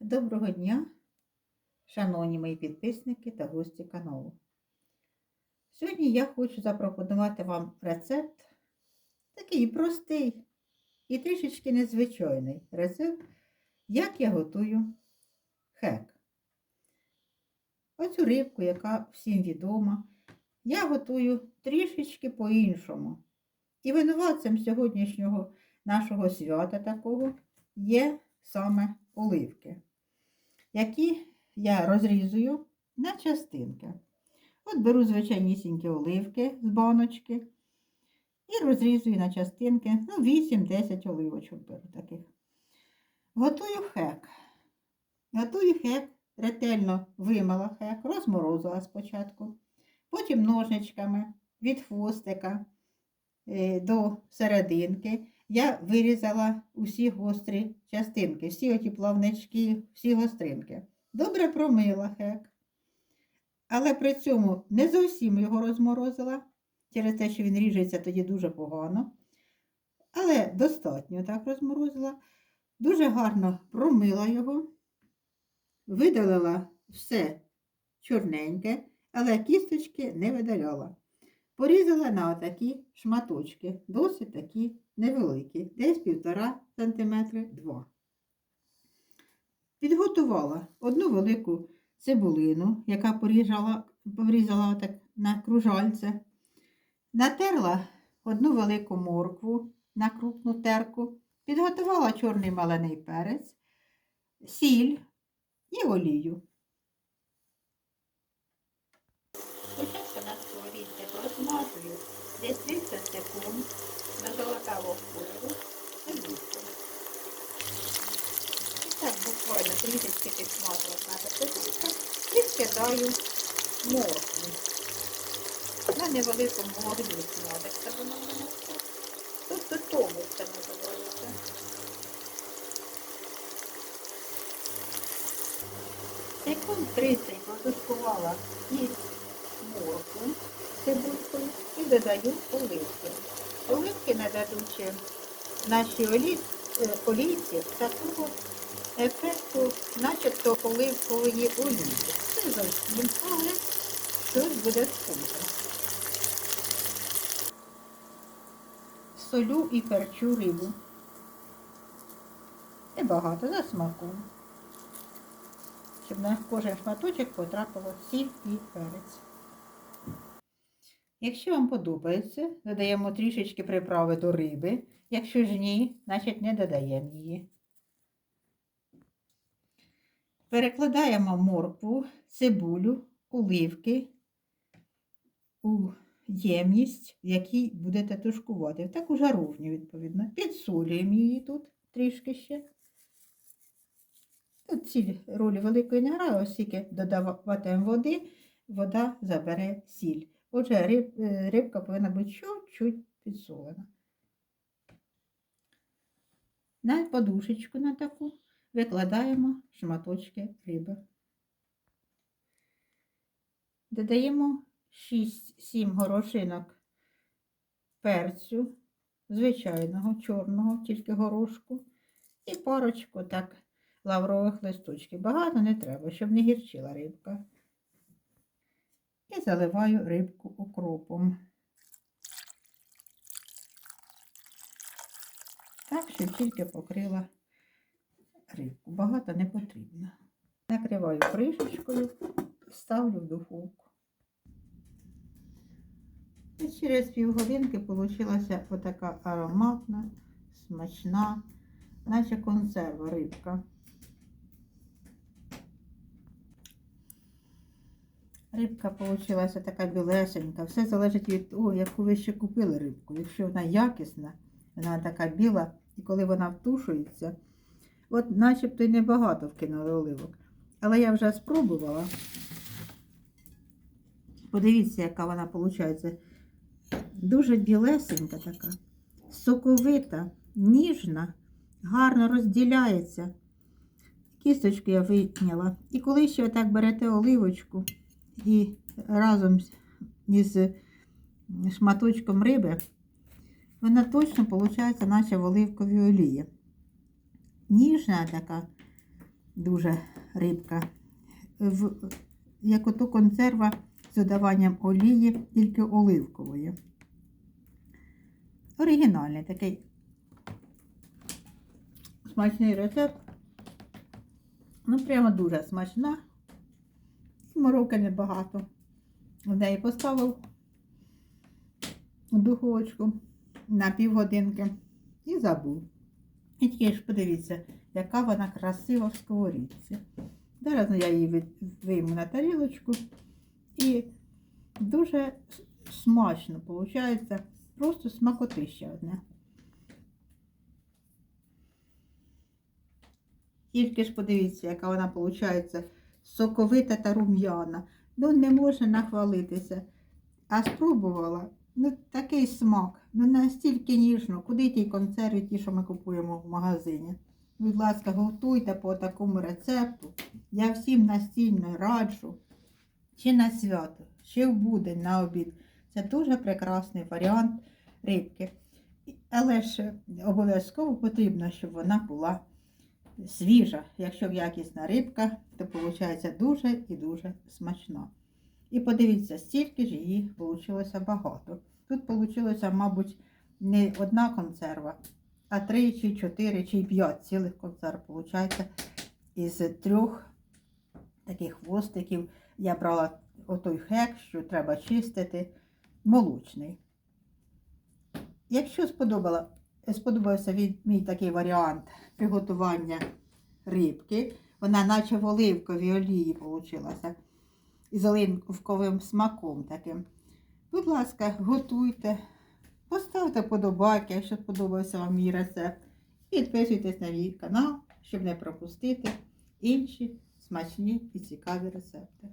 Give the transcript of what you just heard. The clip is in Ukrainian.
Доброго дня, шановні мої підписники та гості каналу. Сьогодні я хочу запропонувати вам рецепт, такий простий і трішечки незвичайний рецепт, як я готую хек. Оцю рибку, яка всім відома, я готую трішечки по-іншому. І винуватцем сьогоднішнього нашого свята такого є саме оливки, які я розрізую на частинки. От беру звичайнісінькі оливки з баночки і розрізую на частинки, ну, 8-10 оливочок беру таких. Готую хек. Готую хек, ретельно вимила хек, розморозила спочатку, потім ножничками від хвостика е, до серединки я вирізала усі гострі частинки, всі оті плавнички, всі гостринки. Добре промила хек. Але при цьому не зовсім його розморозила, через те, що він ріжеться тоді дуже погано. Але достатньо так розморозила. Дуже гарно промила його, видалила все чорненьке, але кісточки не видаляла. Порізала на отакі шматочки, досить такі невеликі, десь півтора сантиметри два. Підготувала одну велику цибулину, яка порізала, порізала отак на кружальце. Натерла одну велику моркву на крупну терку, підготувала чорний малений перець, сіль і олію. Спочатку на розмазую десь 30 секунд на золотавого кольору цибульку. І так буквально трішечки підсмажила наша цибулька і скидаю моркву. На невеликому вогні смажиться вона все. Тобто це називається. Секунд 30 протушкувала і моркву цибулькою і додаю оливки. Оливки нададуть нашій олі... е, олійці такого ефекту, начебто оливкової олії. Це зовсім, але щось буде схоже. Солю і перчу рибу. Небагато за смаком. Щоб на кожен шматочок потрапило сіль і перець. Якщо вам подобається, додаємо трішечки приправи до риби. Якщо ж ні, значить не додаємо її. Перекладаємо моркву, цибулю, оливки у ємність, в якій будете тушкувати. В таку жаровню, відповідно. Підсолюємо її тут трішки ще. Тут ціль ролі великої не грає, оскільки додаватимемо води, вода забере сіль. Отже, е, рибка повинна бути чуть-чуть підсолена. На подушечку на таку викладаємо шматочки риби. Додаємо 6-7 горошинок перцю, звичайного, чорного, тільки горошку, і парочку так лаврових листочків. Багато не треба, щоб не гірчила рибка і заливаю рибку укропом. Так, щоб тільки покрила рибку. Багато не потрібно. Накриваю кришечкою, ставлю в духовку. І через півгодинки вийшла отака ароматна, смачна, наче консерва рибка. Рибка вийшла така білесенька. Все залежить від того, яку ви ще купили рибку. Якщо вона якісна, вона така біла, і коли вона втушується, от начебто й небагато вкинули оливок. Але я вже спробувала. Подивіться, яка вона виходить. Дуже білесенька така, соковита, ніжна, гарно розділяється. Кісточку я витняла. І коли ще так берете оливочку, і разом із шматочком риби, вона точно виходить, наче в оливковій олії. Ніжна така, дуже рибка. В, як ото консерва з додаванням олії, тільки оливкової. Оригінальний такий смачний рецепт. Ну, прямо дуже смачна. Мороки небагато. В неї поставив духовочку на півгодинки і забув. І тільки ж подивіться, яка вона красива в сковорідці. Зараз я її вийму на тарілочку і дуже смачно виходить. Просто смакотище одне. Тільки ж подивіться, яка вона виходить соковита та рум'яна. Ну, не може нахвалитися. А спробувала. Ну, такий смак. Ну, настільки ніжно. Куди ті консерви, ті, що ми купуємо в магазині. Будь ласка, готуйте по такому рецепту. Я всім настільно раджу. Чи на свято, чи в будень на обід. Це дуже прекрасний варіант рибки. Але ж обов'язково потрібно, щоб вона була свіжа. Якщо якісна рибка, то виходить дуже і дуже смачна. І подивіться, стільки ж її вийшло багато. Тут вийшло, мабуть, не одна консерва, а три, чи чотири, чи п'ять цілих консерв. Виходить, із трьох таких хвостиків я брала отой хек, що треба чистити, молочний. Якщо сподобала, сподобався від- мій такий варіант приготування рибки, вона наче в оливковій олії вийшла, із оливковим смаком таким. Будь ласка, готуйте, поставте подобайки, якщо сподобався вам мій рецепт. І підписуйтесь на мій канал, щоб не пропустити інші смачні і цікаві рецепти.